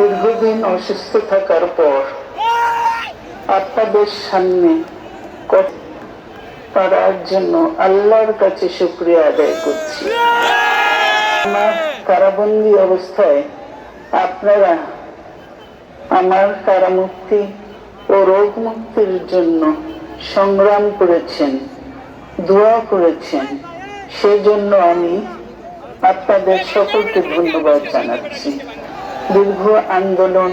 দীর্ঘদিন অসুস্থ থাকার পর আপনাদের সামনে পারার জন্য আল্লাহর কাছে শুক্রিয়া আদায় করছি। আমার কারাবন্দি অবস্থায় আপনারা আমার কারামুক্তি ও রোগ মুক্তির জন্য সংগ্রাম করেছেন, দোয়া করেছেন। সেজন্য আমি আপনাদের সকলকে ধন্যবাদ জানাচ্ছি। দীর্ঘ আন্দোলন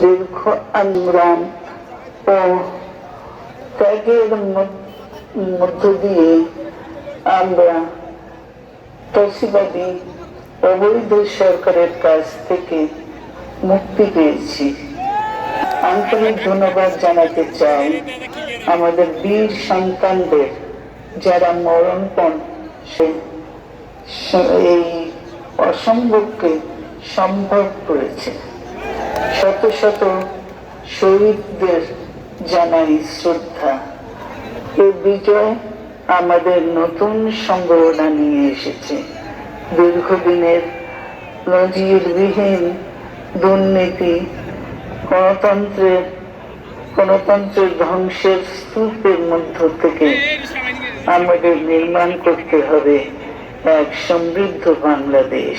দীর্ঘ আন্দোলন ও ত্যাগের মধ্য- দিয়ে আমরা ফ্যাসিবাদী অবৈধ সরকারের কাছ থেকে মুক্তি পেয়েছি। আন্তরিক ধন্যবাদ জানাতে চাই আমাদের বীর সন্তানদের যারা মরণপণ এই অসম্ভবকে সম্ভব করেছে। শত শত শহীদদের জানাই শ্রদ্ধা। এই বিজয় আমাদের নতুন সম্ভাবনা নিয়ে এসেছে। দীর্ঘদিনের নজিরবিহীন দুর্নীতি, গণতন্ত্রের গণতন্ত্রের ধ্বংসের স্তূপের মধ্য থেকে আমাদের নির্মাণ করতে হবে এক সমৃদ্ধ বাংলাদেশ।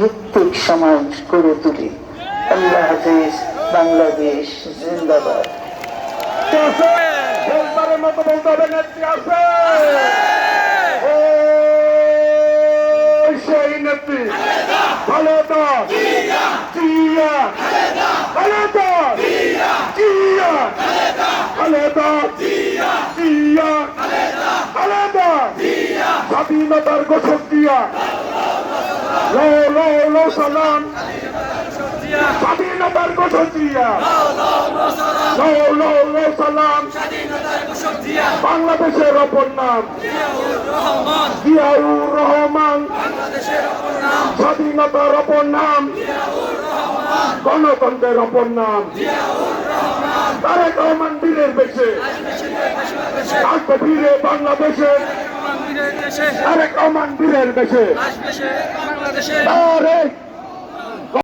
ভিত্তিক সমাজ গড়ে তুলি। আল্লাহ বাংলাদেশ জিন্দাবাদ। মতো স্বাধীনতার ঘোষক দিয়া লো লো স্বাধীনতার ঘোষক দিয়া লো লো বাংলাদেশের অপর নাম জিয়াউর রহমান স্বাধীনতার অপর নাম গণতন্ত্রের অপর নাম তারেক রহমান বীরের বেশে আসবে ফিরে বাংলাদেশে আরেক অমান বীরের বেশে। বাংলাদেশে।